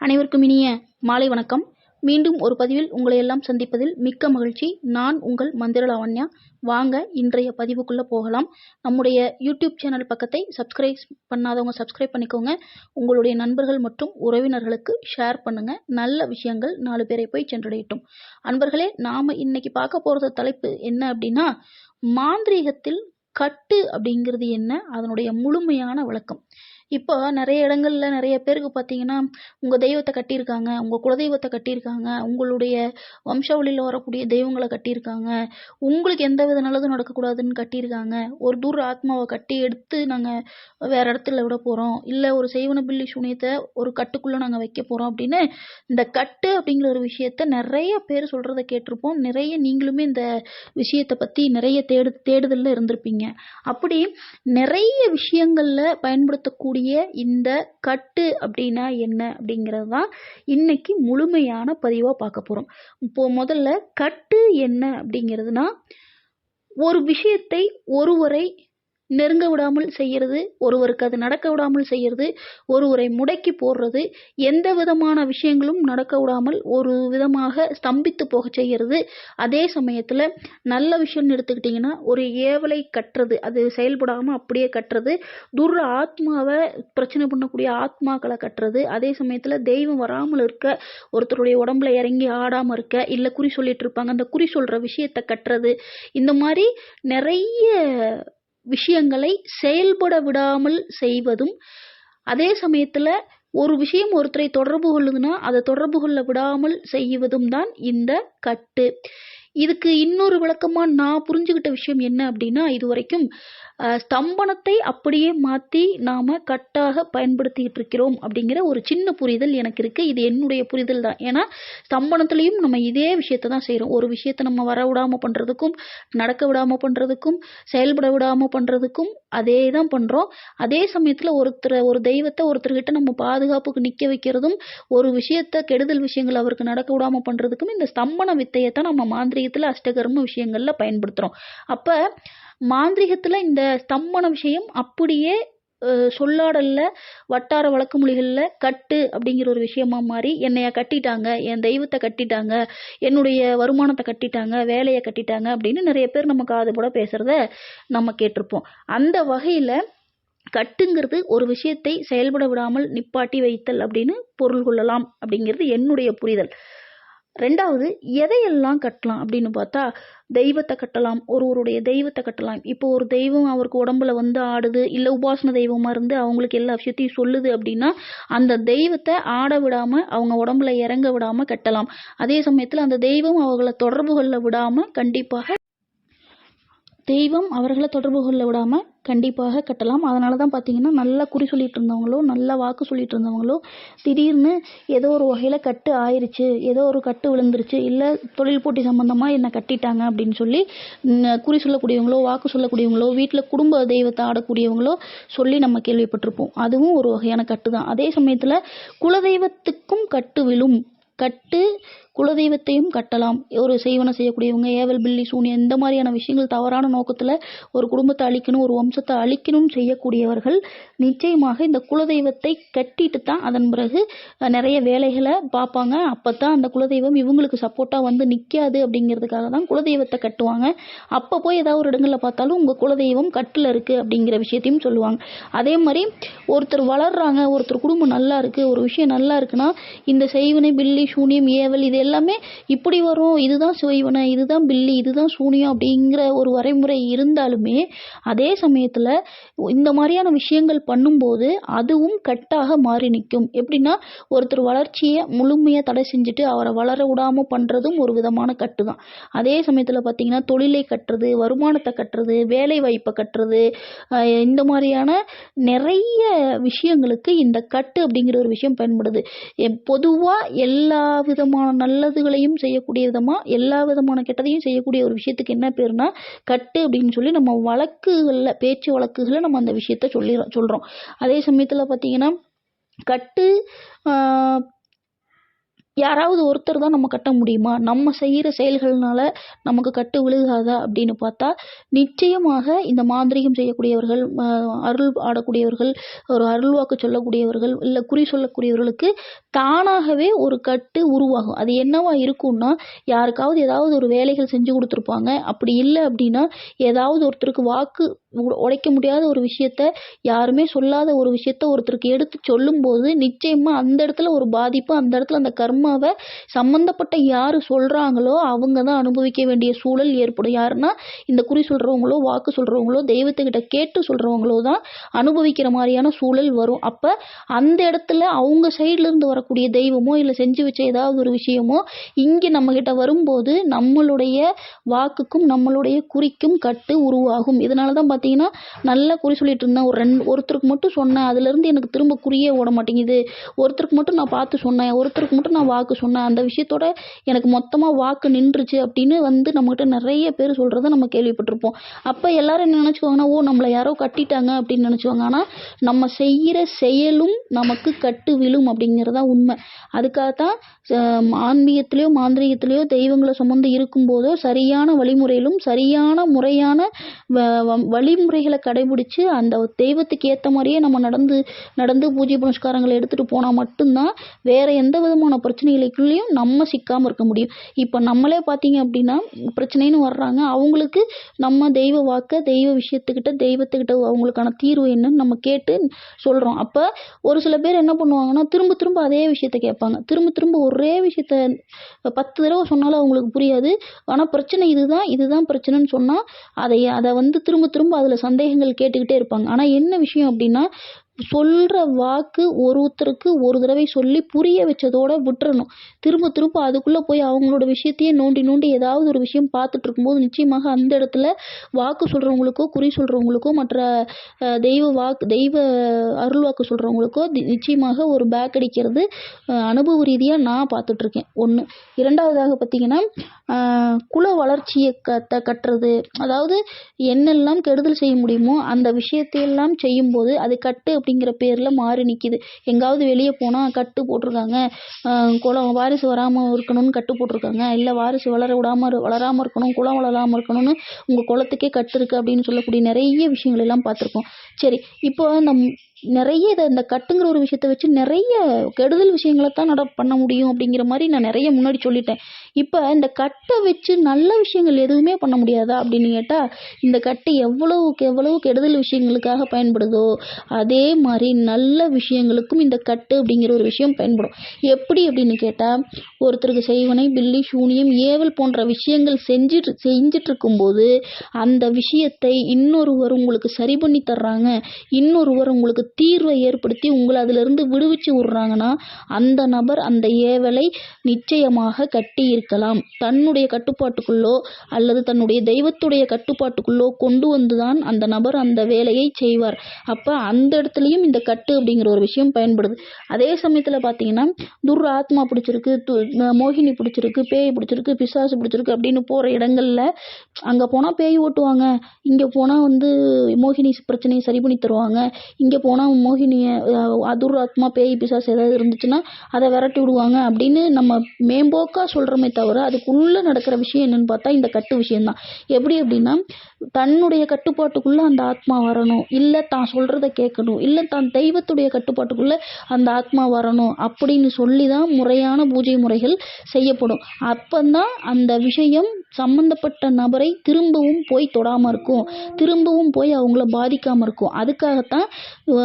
அனைவருக்கும் இனிய மாலை வணக்கம். மீண்டும் ஒரு பதிவில் உங்களை எல்லாம் சந்திப்பதில் மிக்க மகிழ்ச்சி. நான் உங்கள் மந்திர லாவண்யா வாங்க இன்றைய பதிவுக்குள்ளே போகலாம். நம்முடைய யூடியூப் சேனல் பக்கத்தை சப்ஸ்கிரைப் பண்ணாதவங்க சப்ஸ்கிரைப் பண்ணிக்கோங்க. உங்களுடைய நண்பர்கள் மற்றும் உறவினர்களுக்கு ஷேர் பண்ணுங்க. நல்ல விஷயங்கள் நாலு பேரை போய் சென்றடையட்டும். அன்பர்களே நாம் இன்னைக்கு பார்க்க போகிறது தலைப்பு என்ன அப்படின்னா மாந்திரீகத்தில் கட்டு அப்படிங்கிறது என்ன? அதனுடைய முழுமையான விளக்கம். இப்போ நிறைய இடங்களில் நிறைய பேருக்கு பார்த்தீங்கன்னா உங்கள் தெய்வத்தை கட்டியிருக்காங்க உங்கள் குலதெய்வத்தை கட்டியிருக்காங்க உங்களுடைய வம்சாவளியில் வரக்கூடிய தெய்வங்களை கட்டியிருக்காங்க. உங்களுக்கு எந்த வித நல்லதும் நடக்கக்கூடாதுன்னு கட்டியிருக்காங்க. ஒரு தூர ஆத்மாவை கட்டி எடுத்து நாங்கள் வேறு இடத்துல விட போகிறோம் இல்லை ஒரு செய்வன பில்லி சூனியத்தை ஒரு கட்டுக்குள்ளே நாங்கள் வைக்க போகிறோம் அப்படின்னு இந்த கட்டு அப்படிங்கிற ஒரு விஷயத்த நிறைய பேர் சொல்கிறத கேட்டிருப்போம். நிறைய நீங்களுமே இந்த விஷயத்தை பற்றி நிறைய தேடு தேடுதலில் இருந்திருப்பீங்க. அப்படி நிறைய விஷயங்களில் பயன்படுத்தக்கூடிய இந்த கட்டு அப்படின்னா என்ன அப்படிங்கிறது தான் இன்னைக்கு முழுமையான பதிவாக பார்க்க போகிறோம் இப்போ முதல்ல கட்டு என்ன அப்படிங்கிறதுனா ஒரு விஷயத்தை ஒருவரை நெருங்க விடாமல் செய்கிறது ஒருவருக்கு அது நடக்க விடாமல் செய்கிறது ஒருவரை முடக்கி போடுறது எந்த விதமான விஷயங்களும் நடக்க விடாமல் ஒரு விதமாக ஸ்தம்பித்து போக செய்கிறது. அதே சமயத்தில் நல்ல விஷயம்னு எடுத்துக்கிட்டிங்கன்னா ஒரு ஏவலை கட்டுறது அது செயல்படாமல் அப்படியே கட்டுறது துர் ஆத்மாவை பிரச்சனை பண்ணக்கூடிய ஆத்மாக்களை கட்டுறது அதே சமயத்தில் தெய்வம் வராமல் இருக்க ஒருத்தருடைய உடம்புல இறங்கி ஆடாமல் இருக்க இல்லை குறி சொல்லிட்டு இருப்பாங்க அந்த குறி சொல்கிற விஷயத்தை கட்டுறது இந்த மாதிரி நிறைய விஷயங்களை செயல்பட விடாமல் செய்வதும் அதே சமயத்தில் ஒரு விஷயம் ஒருத்தரை தொடர்பு கொள்ளுதுன்னா அதை தொடர்பு கொள்ள விடாமல் செய்வதும் தான் இந்த கட்டு. இதுக்கு இன்னொரு விளக்கமாக நான் புரிஞ்சுக்கிட்ட விஷயம் என்ன அப்படின்னா இது வரைக்கும் ஸ்தம்பனத்தை அப்படியே மாற்றி நாம் கட்டாக பயன்படுத்திக்கிட்டு இருக்கிறோம் அப்படிங்கிற ஒரு சின்ன புரிதல் எனக்கு இருக்குது இது என்னுடைய புரிதல் தான். ஏன்னா ஸ்தம்பனத்துலேயும் நம்ம இதே விஷயத்தை தான் செய்கிறோம் ஒரு விஷயத்தை நம்ம வர விடாமல் பண்ணுறதுக்கும் நடக்க விடாமல் பண்ணுறதுக்கும் செயல்பட விடாமல் பண்ணுறதுக்கும் அதே தான் பண்ணுறோம் அதே சமயத்தில் ஒருத்தரை ஒரு தெய்வத்தை ஒருத்தர்கிட்ட நம்ம பாதுகாப்புக்கு நிற்க வைக்கிறதும் ஒரு விஷயத்த கெடுதல் விஷயங்கள் அவருக்கு நடக்க விடாமல் பண்ணுறதுக்கும் இந்த ஸ்தம்பன வித்தையை தான் நம்ம மாந்திரிகத்தில் அஷ்டகர்ம விஷயங்களில் பயன்படுத்துகிறோம் அப்போ மாந்திரிகத்தில் இந்த ஸ்தம்பன விஷயம் அப்படியே சொல்லாடல்ல வட்டார வழக்கு மொழிகளில் கட்டு அப்படிங்கிற ஒரு விஷயமா மாறி என்னைய கட்டிட்டாங்க என் தெய்வத்தை கட்டிட்டாங்க என்னுடைய வருமானத்தை கட்டிட்டாங்க வேலையை கட்டிட்டாங்க அப்படின்னு நிறைய பேர் நம்ம காது போட பேசுகிறத நம்ம கேட்டிருப்போம். அந்த வகையில் கட்டுங்கிறது ஒரு விஷயத்தை செயல்பட விடாமல் நிப்பாட்டி வைத்தல் அப்படின்னு பொருள் கொள்ளலாம் அப்படிங்கிறது என்னுடைய புரிதல். ரெண்டாவது எதையெல்லாம் கட்டலாம் அப்படின்னு பார்த்தா தெய்வத்தை கட்டலாம் ஒருவருடைய தெய்வத்தை கட்டலாம். இப்போ ஒரு தெய்வம் அவருக்கு உடம்புல வந்து ஆடுது இல்லை உபாசன தெய்வமாக இருந்து அவங்களுக்கு எல்லா விஷயத்தையும் சொல்லுது அப்படின்னா அந்த தெய்வத்தை ஆட விடாமல் அவங்க உடம்புல இறங்க விடாமல் கட்டலாம். அதே சமயத்தில் அந்த தெய்வம் அவங்கள தொடர்பு கொள்ள விடாமல் கண்டிப்பாக தெய்வம் அவர்களை தொடர்பு கொள்ள விடாமல் கண்டிப்பாக கட்டலாம். அதனால தான் பார்த்தீங்கன்னா நல்லா குறி சொல்லிட்டு இருந்தவங்களோ நல்லா வாக்கு சொல்லிட்டு இருந்தவங்களோ திடீர்னு ஏதோ ஒரு வகையில் கட்டு ஆயிடுச்சு ஏதோ ஒரு கட்டு விழுந்துருச்சு இல்லை தொழில் போட்டி சம்மந்தமாக என்னை கட்டிட்டாங்க அப்படின்னு சொல்லி குறி சொல்லக்கூடியவங்களோ வாக்கு சொல்லக்கூடியவங்களோ வீட்டில் குடும்ப தெய்வத்தை ஆடக்கூடியவங்களோ சொல்லி நம்ம கேள்விப்பட்டிருப்போம். அதுவும் ஒரு வகையான கட்டு தான் அதே சமயத்தில் குலதெய்வத்துக்கும் கட்டு விழும். கட்டு குலதெய்வத்தையும் கட்டலாம். ஒரு செய்வனை செய்யக்கூடியவங்க ஏவல் பில்லி சூனியம் இந்த மாதிரியான விஷயங்கள் தவறான நோக்கத்தில் ஒரு குடும்பத்தை அழிக்கணும் ஒரு வம்சத்தை அழிக்கணும் செய்யக்கூடியவர்கள் நிச்சயமாக இந்த குலதெய்வத்தை கட்டிட்டு தான் அதன் பிறகு நிறைய வேலைகளை பார்ப்பாங்க. அப்போ தான் அந்த குலதெய்வம் இவங்களுக்கு சப்போர்ட்டாக வந்து நிற்காது அப்படிங்கிறதுக்காக தான் குலதெய்வத்தை கட்டுவாங்க. அப்போ போய் ஏதாவது ஒரு இடங்களில் பார்த்தாலும் உங்கள் குலதெய்வம் கட்டில் இருக்குது அப்படிங்கிற விஷயத்தையும் சொல்லுவாங்க. அதே மாதிரி ஒருத்தர் வளர்றாங்க ஒருத்தர் குடும்பம் நல்லா இருக்குது ஒரு விஷயம் நல்லா இருக்குன்னா இந்த செய்வனை பில்லி சூனியம் ஏவல் இது எல்லாமே இப்படி வரும். இதுதான் செய்வனை இதுதான் பில்லி இதுதான் சூனியம் அப்படிங்கிற ஒரு வரைமுறை இருந்தாலுமே அதே சமயத்தில் இந்த மாதிரியான விஷயங்கள் பண்ணும்போது அதுவும் கட்டாக மாறி நிற்கும். எப்படின்னா ஒருத்தர் வளர்ச்சியை முழுமையாக தடை செஞ்சுட்டு அவரை வளர விடாமல் பண்ணுறதும் ஒரு விதமான கட்டு தான் அதே சமயத்தில் பார்த்தீங்கன்னா தொழிலை கட்டுறது வருமானத்தை கட்டுறது வேலை வாய்ப்பை கட்டுறது இந்த மாதிரியான நிறைய விஷயங்களுக்கு இந்த கட்டு அப்படிங்கிற ஒரு விஷயம் பயன்படுது. பொதுவாக எல்லா விதமான நல்ல நல்லதுகளையும் செய்யக்கூடிய விதமாக எல்லா விதமான கெட்டதையும் செய்யக்கூடிய ஒரு விஷயத்துக்கு என்ன பேருனா கட்டு அப்படின்னு சொல்லி நம்ம வழக்குகளில் பேச்சு வழக்குகளில் நம்ம அந்த விஷயத்த சொல்லி சொல்கிறோம் அதே சமயத்தில் பார்த்தீங்கன்னா கட்டு யாராவது ஒருத்தர் தான் நம்ம கட்ட முடியுமா? நம்ம செய்கிற செயல்கள்னால நமக்கு கட்டு விழுகாதா? அப்படின்னு பார்த்தா நிச்சயமாக இந்த மாந்திரீகம் செய்யக்கூடியவர்கள் அருள் ஆடக்கூடியவர்கள் ஒரு அருள்வாக்கு சொல்லக்கூடியவர்கள் இல்லை குறி சொல்லக்கூடியவர்களுக்கு தானாகவே ஒரு கட்டு உருவாகும். அது என்னவா இருக்கும்னா யாருக்காவது ஏதாவது ஒரு வேலைகள் செஞ்சு கொடுத்துருப்பாங்க. அப்படி இல்லை அப்படின்னா ஏதாவது ஒருத்தருக்கு வாக்கு உடைக்க முடியாத ஒரு விஷயத்த யாருமே சொல்லாத ஒரு விஷயத்த ஒருத்தருக்கு எடுத்து சொல்லும்போது நிச்சயமாக அந்த இடத்துல ஒரு பாதிப்பு அந்த இடத்துல அந்த கர்மாவை சம்மந்தப்பட்ட யார் சொல்கிறாங்களோ அவங்க தான் அனுபவிக்க வேண்டிய சூழல் ஏற்படும். யாருன்னா இந்த குறி சொல்கிறவங்களோ வாக்கு சொல்கிறவங்களோ தெய்வத்துக்கிட்ட கேட்டு சொல்கிறவங்களோ தான் அனுபவிக்கிற மாதிரியான சூழல் வரும். அப்போ அந்த இடத்துல அவங்க சைட்லேருந்து வரக்கூடிய தெய்வமோ இல்லை செஞ்சு வச்ச ஏதாவது ஒரு விஷயமோ இங்கே நம்மக்கிட்ட வரும்போது நம்மளுடைய வாக்குக்கும் நம்மளுடைய குறிக்கும் கட்டு உருவாகும். இதனால தான் பார்த்தீங்கன்னா நல்லா குறி சொல்லிட்டு இருந்தேன். ஒரு ரெண்டு ஒருத்தருக்கு மட்டும் சொன்னேன். அதுலேருந்து எனக்கு திரும்ப குறியே ஓட மாட்டேங்குது. ஒருத்தருக்கு மட்டும் நான் பார்த்து சொன்னேன். ஒருத்தருக்கு மட்டும் நான் வாக்கு சொன்னேன் அந்த விஷயத்தோட எனக்கு மொத்தமாக வாக்கு நின்றுச்சு அப்படின்னு வந்து நம்மகிட்ட நிறைய பேர் சொல்கிறத நம்ம கேள்விப்பட்டிருப்போம். அப்போ எல்லாரும் என்ன நினச்சிக்குவாங்கன்னா ஓ நம்மளை யாரோ கட்டிட்டாங்க அப்படின்னு நினச்சிவாங்க ஆனால் நம்ம செய்கிற செயலும் நமக்கு கட்டு விழும் அப்படிங்கிறதா உண்மை. அதுக்காக தான் ஆன்மீகத்திலேயோ மாந்திரிகத்திலையோ தெய்வங்களை சுமந்து இருக்கும்போதோ சரியான வழிமுறையிலும் சரியான முறையான வழிமுறைகளை கடைபிடிச்சு அந்த தெய்வத்துக்கு ஏற்ற மாதிரியே நம்ம நடந்து நடந்து பூஜை புனஸ்காரங்களை எடுத்துகிட்டு போனால் மட்டும்தான் வேறு எந்த விதமான பிரச்சனை பிரச்சனைகளுக்குள்ளேயும் நம்ம சிக்காமல் இருக்க முடியும். இப்போ நம்மளே பார்த்தீங்க அப்படின்னா பிரச்சனைன்னு வர்றாங்க. அவங்களுக்கு நம்ம தெய்வ வாக்க தெய்வ விஷயத்துக்கிட்ட தெய்வத்துக்கிட்ட அவங்களுக்கான தீர்வு என்னன்னு நம்ம கேட்டு சொல்கிறோம் அப்போ ஒரு சில பேர் என்ன பண்ணுவாங்கன்னா திரும்ப திரும்ப அதே விஷயத்த கேட்பாங்க. திரும்ப திரும்ப ஒரே விஷயத்த பத்து தடவை சொன்னாலும் அவங்களுக்கு புரியாது. ஆனால் பிரச்சனை இதுதான் இதுதான் பிரச்சனைன்னு சொன்னால் அதை அதை வந்து திரும்ப திரும்ப அதில் சந்தேகங்கள் கேட்டுக்கிட்டே இருப்பாங்க. ஆனால் என்ன விஷயம் அப்படின்னா சொல்கிற வாக்கு ஒருத்தருக்கு ஒரு தடவை சொல்லி புரிய வச்சதோட விட்டுறணும். திரும்ப திரும்ப அதுக்குள்ளே போய் அவங்களோட விஷயத்தையே நோண்டி நோண்டி ஏதாவது ஒரு விஷயம் பார்த்துட்டு இருக்கும்போது நிச்சயமாக அந்த இடத்துல வாக்கு சொல்கிறவங்களுக்கோ குறி சொல்கிறவங்களுக்கோ மற்ற தெய்வ வாக்கு தெய்வ அருள் வாக்கு சொல்கிறவங்களுக்கோ நிச்சயமாக ஒரு பேக் அடிக்கிறது அனுபவ ரீதியாக நான் பார்த்துட்ருக்கேன் ஒன்று இரண்டாவதாக பார்த்திங்கன்னா குல வளர்ச்சியை கத்த கட்டுறது. அதாவது என்னெல்லாம் கெடுதல் செய்ய முடியுமோ அந்த விஷயத்தையெல்லாம் செய்யும்போது அது கட்டு அப்படிங்கிற பேரில் மாறி நிற்கிது எங்காவது வெளியே போனால் கட்டு போட்டிருக்காங்க. குலம் வாரிசு வராமல் இருக்கணும்னு கட்டு போட்டிருக்காங்க. இல்லை வாரிசு வளர விடாமல் வளராமல் இருக்கணும் குலம் வளராமல் இருக்கணும்னு உங்கள் குலத்துக்கே கட்டு இருக்குது அப்படின்னு சொல்லக்கூடிய நிறைய விஷயங்கள் எல்லாம் பார்த்துருக்கோம். சரி இப்போ நம் நிறைய இதை இந்த கட்டுங்கிற ஒரு விஷயத்த வச்சு நிறைய கெடுதல் விஷயங்களை தான் நட பண்ண முடியும் அப்படிங்கிற மாதிரி நான் நிறைய முன்னாடி சொல்லிட்டேன். இப்போ இந்த கட்டை வச்சு நல்ல விஷயங்கள் எதுவுமே பண்ண முடியாதா அப்படின்னு கேட்டால் இந்த கட்டு எவ்வளவுக்கு எவ்வளவு கெடுதல் விஷயங்களுக்காக பயன்படுதோ அதே மாதிரி நல்ல விஷயங்களுக்கும் இந்த கட்டு அப்படிங்கிற ஒரு விஷயம் பயன்படும். எப்படி அப்படின்னு கேட்டால் ஒருத்தருக்கு செய்வனை பில்லி சூனியம் ஏவல் போன்ற விஷயங்கள் செஞ்சுட்டு செஞ்சிட்டு இருக்கும்போது அந்த விஷயத்தை இன்னொருவர் உங்களுக்கு சரி பண்ணி தர்றாங்க இன்னொருவர் உங்களுக்கு தீர்வை ஏற்படுத்தி உங்களை அதிலிருந்து விடுவிச்சு விட்றாங்கன்னா அந்த நபர் அந்த ஏவலை நிச்சயமாக கட்டி இருக்கலாம். தன்னுடைய கட்டுப்பாட்டுக்குள்ளோ அல்லது தன்னுடைய தெய்வத்துடைய கட்டுப்பாட்டுக்குள்ளோ கொண்டு வந்து தான் அந்த நபர் அந்த வேலையை செய்வார். அப்போ அந்த இடத்துலையும் இந்த கட்டு அப்படிங்கிற ஒரு விஷயம் பயன்படுது. அதே சமயத்தில் பார்த்தீங்கன்னா துர் ஆத்மா பிடிச்சிருக்கு மோகினி பிடிச்சிருக்கு பேய் பிடிச்சிருக்கு பிசாசு பிடிச்சிருக்கு அப்படின்னு போகிற இடங்களில் அங்கே போனால் பேய் ஓட்டுவாங்க. இங்கே போனால் வந்து மோகினி பிரச்சனையை சரி பண்ணி தருவாங்க. இங்கே போனால் போனால் மோகினியை அதுராத்மா பேய் பிசாசு ஏதாவது இருந்துச்சுன்னா அதை விரட்டி விடுவாங்க அப்படின்னு நம்ம மேம்போக்காக சொல்கிறோமே தவிர அதுக்குள்ளே நடக்கிற விஷயம் என்னென்னு பார்த்தா இந்த கட்டு விஷயந்தான் எப்படி அப்படின்னா தன்னுடைய கட்டுப்பாட்டுக்குள்ளே அந்த ஆத்மா வரணும். இல்லை தான் சொல்கிறத கேட்கணும். இல்லை தான் தெய்வத்துடைய கட்டுப்பாட்டுக்குள்ளே அந்த ஆத்மா வரணும் அப்படின்னு சொல்லி தான் முறையான பூஜை முறைகள் செய்யப்படும். அப்போந்தான் அந்த விஷயம் சம்மந்தப்பட்ட நபரை திரும்பவும் போய் தொடாமல் இருக்கும். திரும்பவும் போய் அவங்கள பாதிக்காமல் இருக்கும். அதுக்காகத்தான்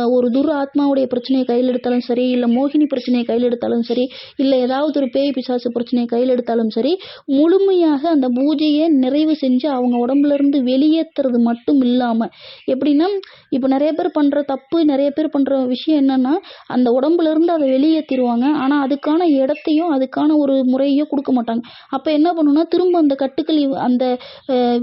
ஒரு துர் ஆத்மாவுடைய பிரச்சனையை கையில் எடுத்தாலும் சரி இல்லை மோகினி பிரச்சனையை கையில் எடுத்தாலும் சரி இல்லை ஏதாவது ஒரு பேய் பிசாசு பிரச்சனையை கையில் எடுத்தாலும் சரி முழுமையாக அந்த பூஜையை நிறைவு செஞ்சு அவங்க உடம்புலேருந்து வெளியேற்றுறது மட்டும் இல்லாமல் எப்படின்னா இப்போ நிறைய பேர் பண்ணுற தப்பு நிறைய பேர் பண்ணுற விஷயம் என்னென்னா அந்த உடம்புலேருந்து அதை வெளியேற்றிடுவாங்க ஆனால் அதுக்கான இடத்தையும் அதுக்கான ஒரு முறையோ கொடுக்க மாட்டாங்க. அப்போ என்ன பண்ணுன்னா திரும்ப அந்த கட்டுக்கள் அந்த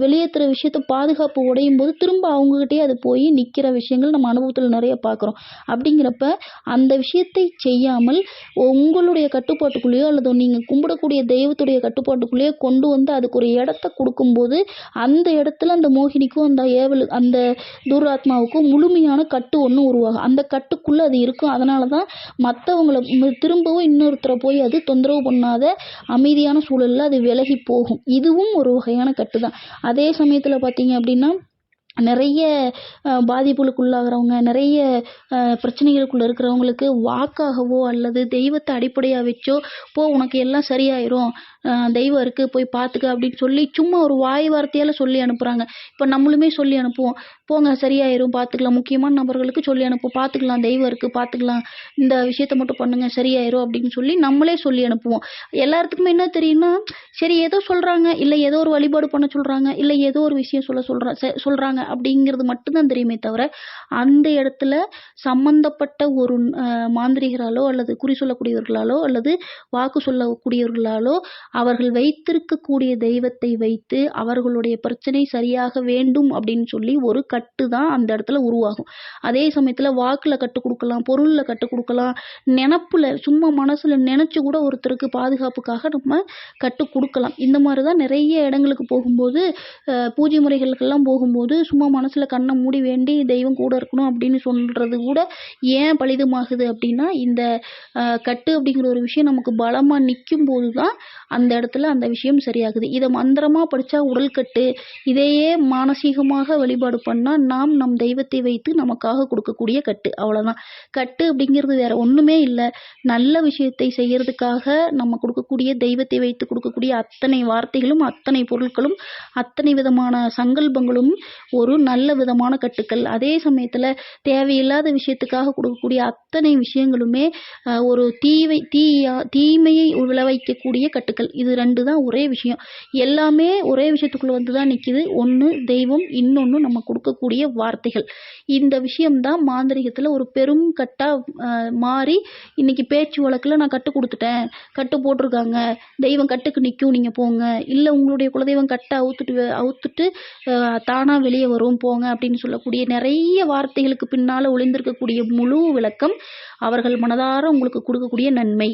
வெளியேற்றுற விஷயத்தை பாதுகாப்பு உடையும் போது திரும்ப அவங்ககிட்டயே அது போய் நிற்கிற விஷயங்கள் நம்ம அனுபவத்தில் நிறைய பார்த்து பார்க்குறோம். அப்படிங்கிறப்ப அந்த விஷயத்தை செய்யாமல் உங்களுடைய கட்டுப்பாட்டுக்குள்ளேயோ அல்லது நீங்கள் கும்பிடக்கூடிய தெய்வத்துடைய கட்டுப்பாட்டுக்குள்ளேயோ கொண்டு வந்து அதுக்கு ஒரு இடத்த கொடுக்கும்போது அந்த இடத்துல அந்த மோகினிக்கும் அந்த ஏவலு அந்த துராத்மாவுக்கும் முழுமையான கட்டு ஒன்று உருவாகும். அந்த கட்டுக்குள்ளே அது இருக்கும். அதனால தான் மற்றவங்கள திரும்பவும் இன்னொருத்தரை போய் அது தொந்தரவு பண்ணாத அமைதியான சூழலில் அது விலகி போகும். இதுவும் ஒரு வகையான கட்டு தான் அதே சமயத்தில் பார்த்தீங்க அப்படின்னா நிறைய பாதிப்புகளுக்கு உள்ளாகிறவங்க நிறைய பிரச்சனைகளுக்குள்ளே இருக்கிறவங்களுக்கு வாக்காகவோ அல்லது தெய்வத்தை அடிப்படையாக வச்சோ போ உனக்கு எல்லாம் சரியாயிரும். தெய்வம் இருக்குது போய் பார்த்துக்க அப்படின்னு சொல்லி சும்மா ஒரு வாய் வார்த்தையால் சொல்லி அனுப்புகிறாங்க இப்போ நம்மளுமே சொல்லி அனுப்புவோம். போங்க சரியாயிரும் பார்த்துக்கலாம் முக்கியமான நபர்களுக்கு சொல்லி அனுப்புவோம். பார்த்துக்கலாம் தெய்வம் இருக்குது பார்த்துக்கலாம் இந்த விஷயத்த மட்டும் பண்ணுங்கள் சரியாயிரும் அப்படின்னு சொல்லி நம்மளே சொல்லி அனுப்புவோம். எல்லாத்துக்குமே என்ன தெரியும்னா சரி ஏதோ சொல்கிறாங்க இல்லை ஏதோ ஒரு வழிபாடு பண்ண சொல்கிறாங்க இல்லை ஏதோ ஒரு விஷயம் சொல்ல சொல்கிறா சொல்கிறாங்க அப்படிங்கிறது மட்டும்தான் தெரியுமே தவிர அந்த இடத்துல சம்பந்தப்பட்ட ஒரு மாந்திரிகராலோ அல்லது குறி சொல்லக்கூடியவர்களாலோ அல்லது வாக்கு சொல்லக்கூடியவர்களாலோ அவர்கள் வைத்திருக்கக்கூடிய தெய்வத்தை வைத்து அவர்களுடைய பிரச்சனை சரியாக வேண்டும் அப்படின்னு சொல்லி ஒரு கட்டு தான் அந்த இடத்துல உருவாகும். அதே சமயத்தில் வாக்கில் கட்டு கொடுக்கலாம் பொருளில் கட்டு கொடுக்கலாம் நினப்பில் சும்மா மனசில் நினச்சி கூட ஒருத்தருக்கு பாதுகாப்புக்காக நம்ம கட்டு கொடுக்கலாம். இந்த மாதிரி தான் நிறைய இடங்களுக்கு போகும்போது பூஜை முறைகளுக்கெல்லாம் போகும்போது சும்மா மனசில் கண்ணை மூடி வேண்டி தெய்வம் கூட இருக்கணும் அப்படின்னு சொல்கிறது கூட ஏன் பலிதமாகுது அப்படின்னா இந்த கட்டு அப்படிங்கிற ஒரு விஷயம் நமக்கு பலமாக நிற்கும் போது தான் அந்த இடத்துல அந்த விஷயம் சரியாகுது. இதை மந்திரமாக படித்தா உடல் கட்டு இதையே மானசீகமாக வழிபாடு பண்ணால் நாம் நம் தெய்வத்தை வைத்து நமக்காக கொடுக்கக்கூடிய கட்டு. அவ்வளோதான் கட்டு அப்படிங்கிறது வேற ஒன்றுமே இல்லை. நல்ல விஷயத்தை செய்கிறதுக்காக நம்ம கொடுக்கக்கூடிய தெய்வத்தை வைத்து கொடுக்கக்கூடிய அத்தனை வார்த்தைகளும் அத்தனை பொருட்களும் அத்தனை விதமான சங்கல்பங்களும் ஒரு நல்ல விதமான கட்டுக்கள். அதே சமயத்தில் தேவையில்லாத விஷயத்துக்காக கொடுக்கக்கூடிய அத்தனை விஷயங்களுமே ஒரு தீவை தீயா தீமையை விளைவிக்கக்கூடிய கட்டுக்கள். இது ரெண்டு தான் ஒரே விஷயம். எல்லாமே ஒரே விஷயத்துக்குள்ளே வந்து தான் நிற்கிது ஒன்று தெய்வம் இன்னொன்று நம்ம கொடுக்கக்கூடிய வார்த்தைகள். இந்த விஷயம்தான் மாந்திரிகத்தில் ஒரு பெரும் கட்டாக மாறி இன்னைக்கு பேச்சு வழக்கில் நான் கட்டு கொடுத்துட்டேன். கட்டு போட்டிருக்காங்க. தெய்வம் கட்டுக்கு நிற்கும் நீங்கள் போங்க. இல்லை உங்களுடைய குலதெய்வம் கட்டை அவுத்துட்டு அவுத்துட்டு தானாக வெளியே வரும் போங்க அப்படின்னு சொல்லக்கூடிய நிறைய வார்த்தைகளுக்கு பின்னால் ஒளிந்திருக்கக்கூடிய முழு விளக்கம் அவர்கள் மனதார உங்களுக்கு கொடுக்கக்கூடிய நன்மை.